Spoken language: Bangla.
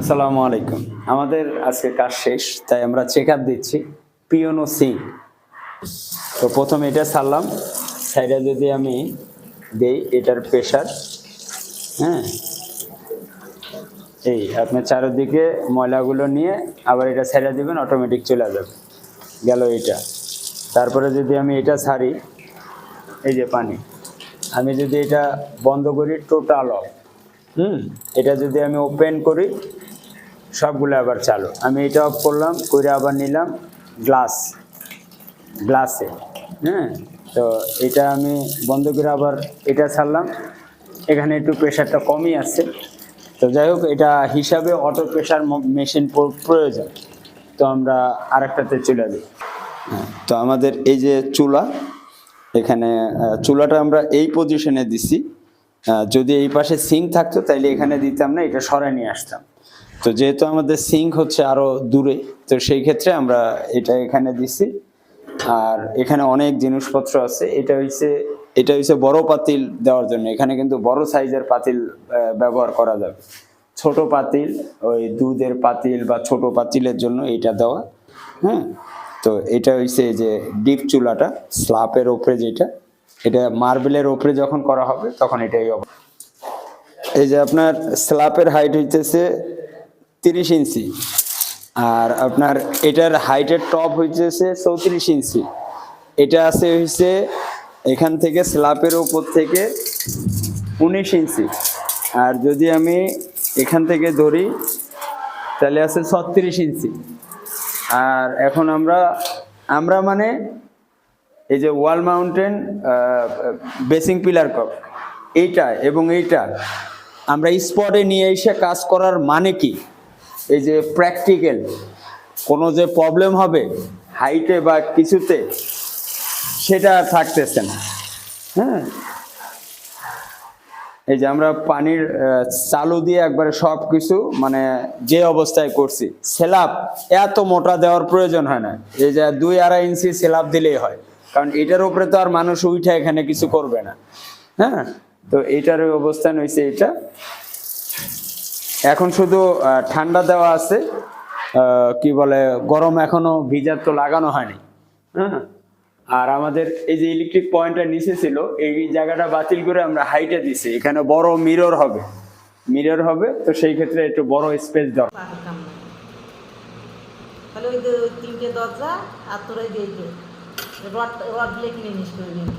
আসসালামু আলাইকুম। আমাদের আজকে কাজ শেষ, তাই আমরা চেক আপ দিচ্ছি। পিওনো সি। তো প্রথমে এটা ছাড়লাম। সাইডে যদি আমি দেই, এটার প্রেশার হ্যাঁ? এই আপনার চারিদিকে ময়লাগুলো নিয়ে আবার এটা ছেড়ে দিবেন অটোমেটিক চলে যাবে গেল এটা তারপরে যদি আমি এটা ছাড়ি, এই যে পানি, আমি যদি এটা বন্ধ করি টোটাল অফ হুম। এটা যদি আমি ওপেন করি সবগুলো আবার চালু। আমি এটা অফ করলাম করে আবার নিলাম গ্লাস গ্লাসে হ্যাঁ তো এটা আমি বন্ধ করে আবার এটা ছাড়লাম। এখানে একটু প্রেশারটা কমই আছে। তো যাই হোক এটা হিসাবে অটো প্রেশার মেশিন প্রয়োজন। তো আমরা আরেকটাতে চলে যাই। হ্যাঁ, তো আমাদের এই যে চুলা এখানে চুলাটা আমরা এই পজিশনে দিছি। যদি এই পাশে সিঙ্ক থাকতো, তাইলে এখানে দিতাম না, এটা সরাই নিয়ে আসতাম। তো যেহেতু আমাদের সিঙ্ক হচ্ছে আরও দূরে, তো সেই ক্ষেত্রে আমরা এটা এখানে দিছি। আর এখানে অনেক জিনিসপত্র আছে, এটা হইছে এটা হইছে বড় পাতিল দেওয়ার জন্য। এখানে কিন্তু বড় সাইজের পাতিল ব্যবহার করা যাবে। ছোট পাতিল, ওই দুধের পাতিল বা ছোট পাতিলের জন্য এটা দেওয়া হ্যাঁ? তো এটা হইছে যে ডিপ চুলাটা, স্লাপের ওপরে যেটা। এটা মার্বেলের ওপরে যখন করা হবে, তখন এটাই হবে। এই যে আপনার স্ল্যাপের হাইট হইতেছে তিরিশ ইঞ্চি, আর আপনার এটার হাইটের টপ হইতেছে চৌত্রিশ ইঞ্চি। এটা আছে হইছে এখান থেকে স্ল্যাপের ওপর থেকে উনিশ ইঞ্চি। আর যদি আমি এখান থেকে ধরি, তাহলে আছে ছত্রিশ ইঞ্চি। আর এখন আমরা আমরা মানে এই যে ওয়াল মাউন্টেন বেসিং পিলার কপ, এইটা এবং এইটা, আমরা স্পটে নিয়ে এসে কাজ করার মানে কি? এই যে প্র্যাকটিক্যাল কোনো যে প্রবলেম হবে হাইটে বা কিছুতে, সেটা থাকতেছে না। হ্যাঁ? এই যে আমরা পানির চালু দিয়ে একবারে সব কিছু মানে যে অবস্থায় করছি, সেলাপ এত মোটা দেওয়ার প্রয়োজন হয় না। এই যে দুই আড়াই ইঞ্চি সেলাপ দিলেই হয়। কারণ এটার উপরে তো আর মানুষ উঠে এখানে কিছু করবে না। হ্যাঁ? তো এটার অবস্থান হয়েছে এটা। এখন শুধু ঠান্ডা দেওয়া আছে। কি বলে, গরম এখনও ভিজার তো লাগানো হয়নি। হ্যাঁ? আর আমাদের এই যে ইলেকট্রিক পয়েন্টটা নিচে ছিল, এই জায়গাটা বাতিল করে আমরা হাইটে দিছি। এখানে বড় মিরর হবে। মিরর হবে, তো সেই ক্ষেত্রে একটু বড় স্পেস দরকার। তাহলে ওই তিনটে দরজা আর তোর ওই যে এই যে রড